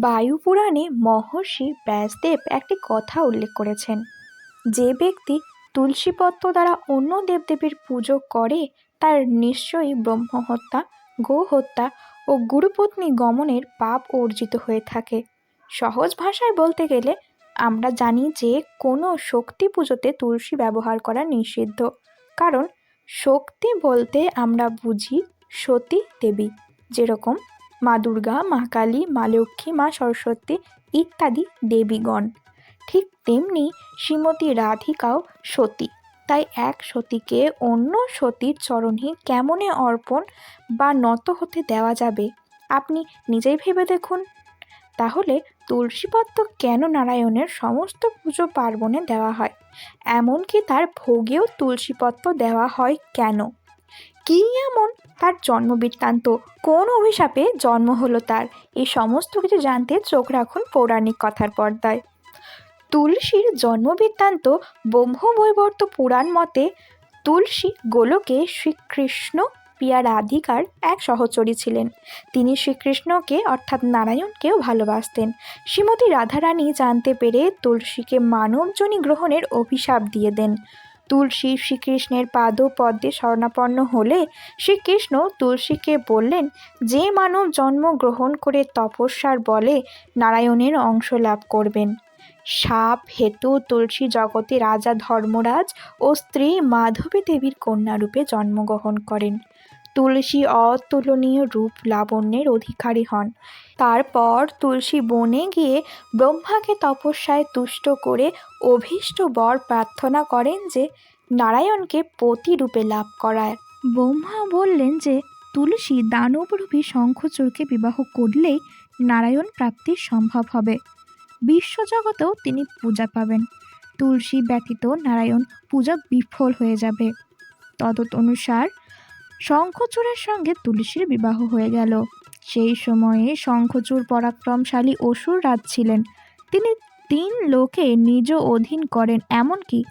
বায়ুপুরাণে মহর্ষি ব্যাসদেব একটি কথা উল্লেখ করেছেন। যে ব্যক্তি তুলসীপত্র দ্বারা অন্য দেবদেবীর পুজো করে, তার নিশ্চয়ই ব্রহ্মহত্যা, গোহত্যা ও গুরুপত্নী গমনের পাপ অর্জিত হয়ে থাকে। সহজ ভাষায় বলতে গেলে, আমরা জানি যে কোনো শক্তি পুজোতে তুলসী ব্যবহার করা নিষিদ্ধ। কারণ, শক্তি বলতে আমরা বুঝি সতী দেবী, যেরকম মা দুর্গা, মা কালী, মা লক্ষ্মী, মা সরস্বতী ইত্যাদি দেবীগণ। ঠিক তেমনি শ্রীমতী রাধিকাও সতী। তাই এক সতীকে অন্য সতীর চরণে কেমনে অর্পণ বা নত হতে দেওয়া যাবে, আপনি নিজেই ভেবে দেখুন। তাহলে তুলসীপত্র কেন নারায়ণের সমস্ত পুজো পার্বণে দেওয়া হয়? এমনকি তার ভোগেও তুলসীপত্র দেওয়া হয় কেন? কী এমন? তার জন্ম বৃত্তান্ত কোন অভিশাপে জন্ম হলো তার? এই সমস্ত কিছু জানতে চোখ রাখুন পৌরাণিক কথার পর্দায়। তুলসীর জন্ম বৃত্তান্ত ব্রহ্মবৈবর্ত পুরাণ মতে, তুলসী গোলকে শ্রীকৃষ্ণ প্রিয়া রাধিকার এক সহচরী ছিলেন। তিনি শ্রীকৃষ্ণকে, অর্থাৎ নারায়ণকেও ভালোবাসতেন। শ্রীমতী রাধারানী জানতে পেরে তুলসীকে মানবজনী গ্রহণের অভিশাপ দিয়ে দেন। তুলসী শ্রীকৃষ্ণের পাদ পদ্মে শরণাপন্ন হলে শ্রীকৃষ্ণ তুলসীকে বললেন, যে মানব জন্ম গ্রহণ করে তপস্যার বলে নারায়ণের অংশ লাভ করবেন। সাপ, হেতু, তুলসী জগতে রাজা ধর্মরাজ ও স্ত্রী মাধবী দেবীর কন্যারূপে জন্মগ্রহণ করেন। তুলসী অতুলনীয় রূপ লাবণ্যের অধিকারী হন। তারপর তুলসী বনে গিয়ে ব্রহ্মাকে তপস্যায় তুষ্ট করে অভীষ্ট বর প্রার্থনা করেন যে নারায়ণকে পতিরূপে লাভ করায়। ব্রহ্মা বললেন যে, তুলসী দানবরূপী শঙ্খচূড়কে বিবাহ করলেই নারায়ণ প্রাপ্তি সম্ভব হবে। বিশ্বজগতেও তিনি পূজা পাবেন। তুলসী ব্যতীত নারায়ণ পূজা বিফল হয়ে যাবে। তদত অনুসার শঙ্খচূড়ের সঙ্গে তুলসীর বিবাহ হয়ে গেল। সেই সময়ে শঙ্খচূড় পরাক্রমশালী অসুর রাজ ছিলেন। তিনি তিন লোকে নিজ অধীন করেন, এমনকি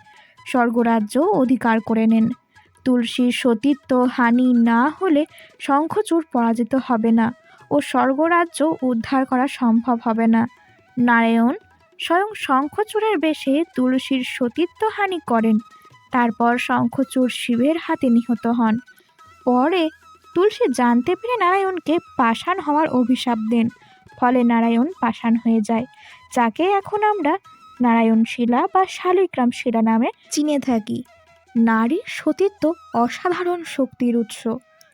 স্বর্গরাজ্য অধিকার করে নেন। তুলসীর সতীত্ব হানি না হলে শঙ্খচূড় পরাজিত হবে না ও স্বর্গরাজ্য উদ্ধার করা সম্ভব হবে না। নারায়ণ স্বয়ং শঙ্খচূড়ের বেশে তুলসীর সতীত্ব হানি করেন। তারপর শঙ্খচূড় শিবের হাতে নিহত হন। পরে তুলসী জানতে পেরে নারায়ণকে পাষাণ হওয়ার অভিশাপ দেন। ফলে নারায়ণ পাষাণ হয়ে যায়। যাকে এখন আমরা নারায়ণ শিলা বা শালিগ্রাম শিলা নামে চিনে থাকি। নারীর সতীত্ব অসাধারণ শক্তির উৎস।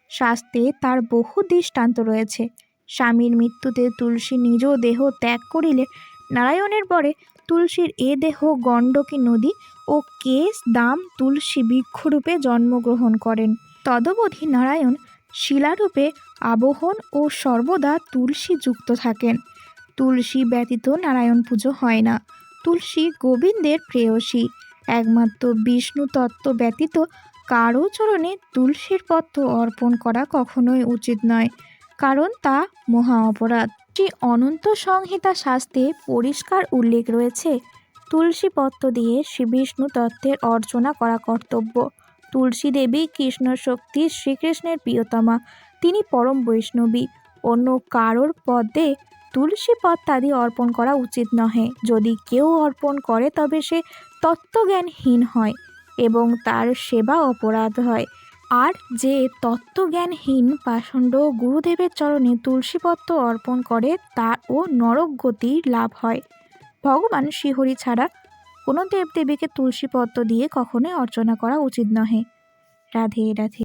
শাস্তে তার বহু দৃষ্টান্ত রয়েছে। স্বামীর মৃত্যুতে তুলসী নিজ দেহ ত্যাগ করিলে নারায়ণের পরে তুলসীর এ দেহ গণ্ডকী নদী ও কেশ দাম তুলসী বৃক্ষরূপে জন্মগ্রহণ করেন। তদবধি নারায়ণ শিলারূপে আবহন ও সর্বদা তুলসী যুক্ত থাকেন। তুলসী ব্যতীত নারায়ণ পুজো হয় না। তুলসী গোবিন্দের প্রেয়সী। একমাত্র বিষ্ণু তত্ত্ব ব্যতীত কারও চরণে তুলসীর পত্র অর্পণ করা কখনোই উচিত নয়, কারণ তা মহা অপরাধ। শ্রী অনন্ত সংহিতা শাস্ত্রে পরিষ্কার উল্লেখ রয়েছে, তুলসী পত্র দিয়ে শ্রী বিষ্ণু তত্ত্বের অর্চনা করা কর্তব্য। তুলসী দেবী, কৃষ্ণ শক্তি, শ্রীকৃষ্ণের প্রিয়তমা। তিনি পরম বৈষ্ণবী। অন্য কারোর পদে তুলসী পত্রাদি অর্পণ করা উচিত নহে। যদি কেউ অর্পণ করে, তবে সে তত্ত্বজ্ঞানহীন হয় এবং তার সেবা অপরাধ হয়। আর যে তত্ত্বজ্ঞানহীন পাষণ্ড গুরুদেবের চরণে তুলসীপত্র অর্পণ করে তার ও নরক গতি লাভ হয়। ভগবান শ্রীহরি ছাড়া কোনো দেবদেবীকে তুলসী পদ্ম দিয়ে কখনোই অর্চনা করা উচিত নহে। রাধে রাধে।